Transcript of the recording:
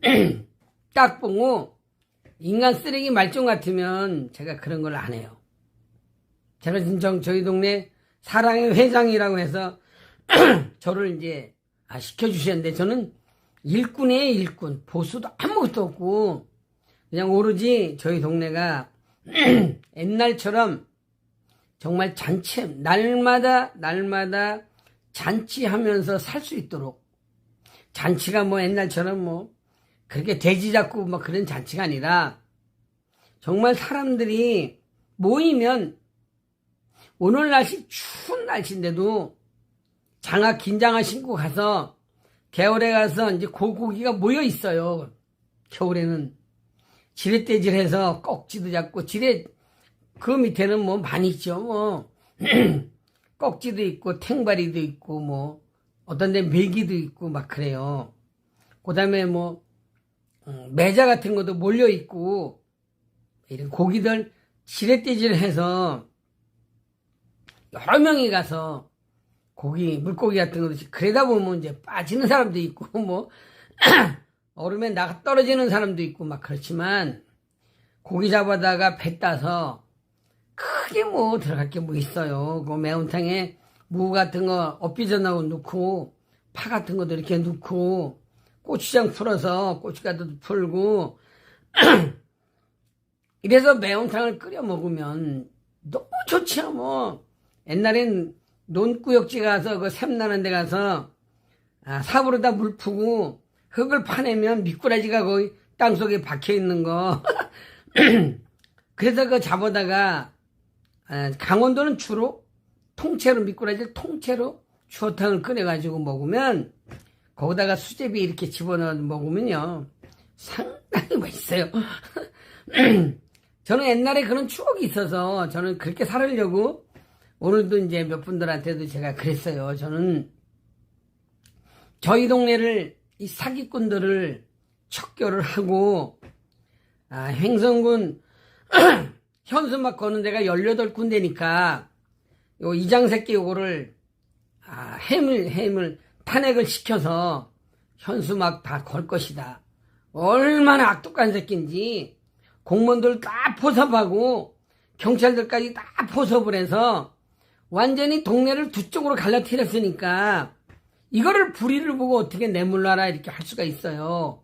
딱 보고 인간 쓰레기 말종 같으면 제가 그런 걸 안 해요. 제가 진정 저희 동네 사랑의 회장이라고 해서 저를 이제 아, 시켜주셨는데 저는 일꾼이에요 일꾼 보수도 아무것도 없고 그냥 오로지 저희 동네가 옛날처럼 정말 잔치 날마다 날마다 잔치하면서 살 수 있도록 잔치가 뭐 옛날처럼 뭐 그렇게 돼지 잡고 막 그런 잔치가 아니라 정말 사람들이 모이면 오늘 날씨 추운 날씨인데도 장화 긴장화 신고 가서 겨울에 가서 이제 고고기가 모여 있어요. 겨울에는 지렛대질해서 꼭지도 잡고 지렛 그 밑에는 뭐 많이 있죠. 뭐 꼭지도 있고 탱바리도 있고 뭐 어떤 데 메기도 있고 막 그래요. 그다음에 뭐 음, 매자 같은 것도 몰려 있고 이런 고기들 지렛대질 해서 여러 명이 가서 고기 물고기 같은 것도 그러다 보면 이제 빠지는 사람도 있고 뭐 얼음에 나가 떨어지는 사람도 있고 막 그렇지만 고기 잡아다가 배 따서 크게 뭐 들어갈 게 뭐 있어요. 그 매운탕에 무 같은 거 엇비전하고 넣고 파 같은 것도 이렇게 넣고 고추장 풀어서 고춧가루도 풀고 이래서 매운탕을 끓여 먹으면 너무 좋지요 뭐. 옛날엔 논구역지 가서 그 샘나는 데 가서 아, 삽으로다 물 푸고 흙을 파내면 미꾸라지가 거의 땅속에 박혀 있는 거. 그래서 그 잡아다가 아, 강원도는 주로 통째로 미꾸라지를 통째로 추어탕을 끓여가지고 먹으면 거기다가 수제비 이렇게 집어넣어 먹으면요 상당히 맛있어요. 저는 옛날에 그런 추억이 있어서 저는 그렇게 살으려고 오늘도 이제 몇 분들한테도 제가 그랬어요. 저는 저희 동네를 이 사기꾼들을 척결을 하고 아, 횡성군 현수막 거는 데가 18군데니까 요 이장새끼 요거를 아, 해물 해물 탄핵을 시켜서 현수막 다 걸 것이다. 얼마나 악독한 새끼인지 공무원들 다 포섭하고 경찰들까지 다 포섭을 해서 완전히 동네를 두 쪽으로 갈라뜨렸으니까 이거를 불의를 보고 어떻게 내몰라라 이렇게 할 수가 있어요.